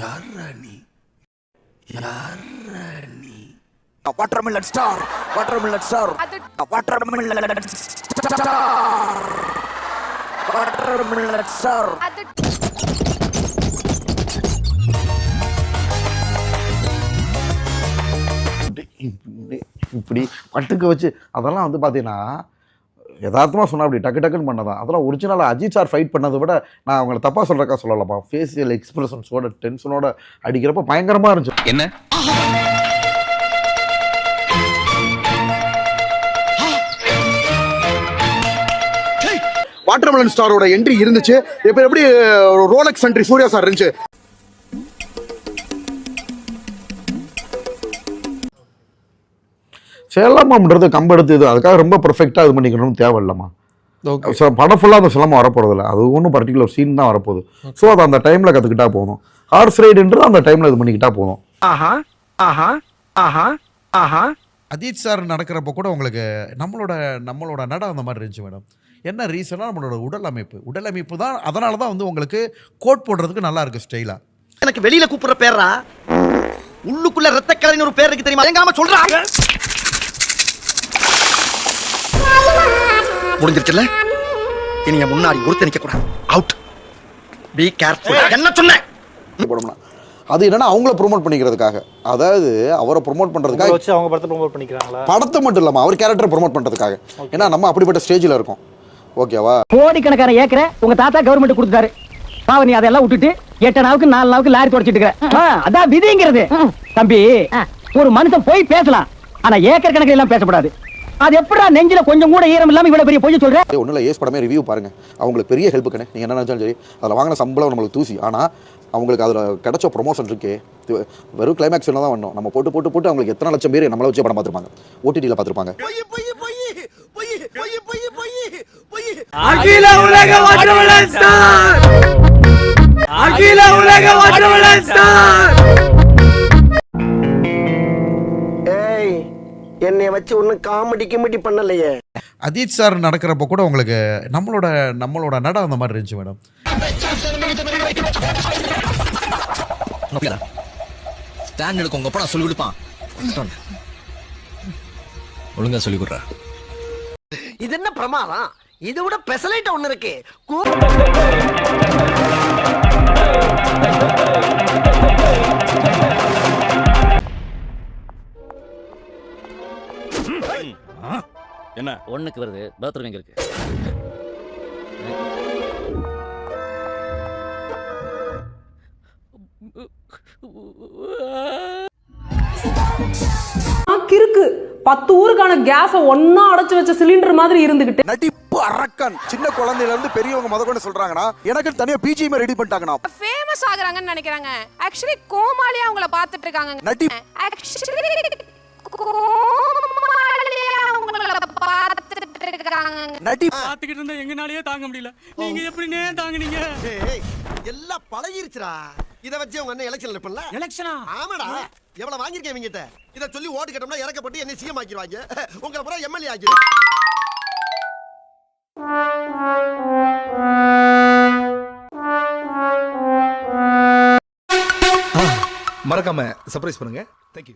யாரா நீ? யாரா நீ? Watermelon star watermelon star watermelon star watermelon star அது இப்படி இப்படி பட்டுக்க வச்சு அதெல்லாம் வந்து பார்த்தீங்கன்னா யதார்த்தமாக சொன்னா அப்படி டக்கு டக்குன்னு பண்ணதான். அதெல்லாம் ஒரிஜினலாக அஜித் சார் ஃபைட் பண்ணதை விட நான் அவங்கள தப்பாக சொல்கிறக்கா சொல்லலாமா ஃபேஷியல் எக்ஸ்பிரஷன்ஸோட டென்ஷனோட அடிக்கிறப்ப பயங்கரமாக இருந்துச்சு. என்ன? வாட்டர்மெலன் ஸ்டாரோட என்ட்ரி இருந்துச்சு. இப்போ எப்படி ரோலக்ஸ் என்ட்ரி சூர்யா சார் இருந்துச்சு. சிலம்பம்ன்றது கம்பெடுத்து இது அதுக்காக ரொம்ப பர்ஃபெக்டாக இது பண்ணிக்கணும்னு தேவையில்லம்மா. ஸோ படம் ஃபுல்லாக அந்த சிலம்பம் வரப்போகிறதில்ல அது ஒன்றும் பர்டிகுலர் சீன் தான் வரப்போகுது. ஸோ அதை அந்த டைமில் கற்றுக்கிட்டா போதும். ஹார்ஸ் ரைடுன்றது அந்த டைமில் இது பண்ணிக்கிட்டா போதும். ஆஹா ஆஹா ஆஹா ஆஹா. அஜித் சார் நடக்கிறப்ப கூட உங்களுக்கு நம்மளோட நம்மளோட நடம் அந்த மாதிரி இருந்துச்சு மேடம் என்ன ரீசனா நம்மளோட உடல் அமைப்பு. உடல் அமைப்பு தான் அதனால தான் வந்து உங்களுக்கு கோட் போடுறதுக்கு நல்லா இருக்கு ஸ்டைலா எனக்கு வெளியில கூப்பிடுற பேரா உள்ளுக்குள்ள ரத்த கலரின் ஒரு பேர் இருக்கு தெரியுமா? எங்காம முடிஞ்சிருச்சுல்ல? இனி என் முன்னாடி ஒருத்தர் நிக்க கூடாது. அவுட் பி கேர்ஃபுல் என்ன சொன்னேன் அது என்னன்னா அவங்கள ப்ரோமோட் பண்ணிக்கிறதுக்காக. அதாவது அவரை ப்ரோமோட் பண்ணுறதுக்காக வச்சு அவங்க படத்தை ப்ரோமோட் பண்ணிக்கிறாங்களா? படத்தை மட்டும் இல்லாமல் அவர் கேரக்டர் ப்ரோமோட் பண்ணுறதுக்காக ஏன்னா நம்ம அப்படிப்பட்ட ஸ்டேஜில் இருக்கோம். ஓகேவா கோடிக்கணக்கான ஏக்கரை உங்க தாத்தா கவர்மெண்ட் கொடுத்தாரு பாவ நீ அதெல்லாம் விட்டுட்டு எட்டு நாவுக்கு நாலு நாவுக்கு லாரி தொடச்சிட்டு இருக்க. அதான் விதிங்கிறது. தம்பி ஒரு மனுஷன் போய் பேசலாம். ஆனா ஏக்கர் கணக்கில் எல்லாம் பேசக்கூடாது அது எப்படா நெஞ்சில கொஞ்சம் கூட ஈரம் இல்லாம இவ்வளவு பெரிய பொய் சொல்ற? ஒன்றும் இல்லை ஏஸ் படமே ரிவ்யூ பாருங்க. அவங்களுக்கு பெரிய ஹெல்ப் கண்ணே நீங்கள் என்ன நினச்சாலும் சரி அதில் வாங்கின சம்பளம் நம்மளுக்கு தூசி. ஆனால் அவங்களுக்கு அதில் கிடைச்ச ப்ரொமோஷன் இருக்கே. வெறும் கிளைமேக்ஸ் தான் வந்தோம் நம்ம போட்டு போட்டு போட்டு அவங்களுக்கு எத்தனை லட்சம் பேர் நம்மளை வச்சு படம் பார்த்துருப்பாங்க. ஓடிடியில் பார்த்துருப்பாங்க. அகில உலக ஸ்டார் அகில உலக வாட்டர்மெலன் என்னை வச்சு ஒன்னும் காமெடி கிமெடி பண்ணலையே. அஜித் சார் நடக்கிறப்ப கூட உங்களுக்கு நம்மளோட நம்மளோட நடம் அந்த மாதிரி இருந்துச்சு மேடம். ஸ்டாண்ட் எடுக்க உங்க அப்பா சொல்லி கொடுப்பான். ஒழுங்கா சொல்லி கொடுறா. இது என்ன பிரமாதம்? இதை விட பெசலைட் ஒண்ணு இருக்கு. என்ன? ஒண்ணுக்கு வருது. பாத்ரூம் எங்க இருக்கு? கிறுக்கு பத்து ஊருக்கான கேஸ ஒன்னா அடைச்சு வச்ச சிலிண்டர் மாதிரி இருந்துகிட்டு. நடிப்பு அரக்கன். சின்ன குழந்தையில இருந்து பெரியவங்க முத கொண்டு சொல்றாங்கன்னா எனக்கு தனியா பிஜிஎம் ரெடி பண்ணிட்டாங்கண்ணா. ஃபேமஸ் ஆகுறாங்கன்னு நினைக்கிறாங்க. ஆக்சுவலி கோமாளியா அவங்கள பாத்துட்டு இருக்காங்க நடி ஆக்சுவலி கோமாளியா அவங்கள பாத்துட்டு இருக்காங்க நடி பாத்துக்கிட்டு இருந்தா எங்கனாலயே தாங்க முடியல. நீங்க எப்படினே தாங்குனீங்க? எல்லாம் பழகிருச்சுடா. இத வச்சு அவங்க என்ன எலெக்ஷன் நிப்பல எலெக்ஷனா ஆமாடா. எவ்வளவு வாங்கிருக்கேன் இவங்கிட்ட? இத சொல்லி ஓட்டு கட்டோம்னா இறக்கப்பட்டு என்ன சிஎம் ஆக்கிடுவாங்க. உங்களை பூரா எம்எல்ஏ ஆக்கி. மறக்காம சர்ப்ரைஸ் பண்ணுங்க. தேங்க்யூ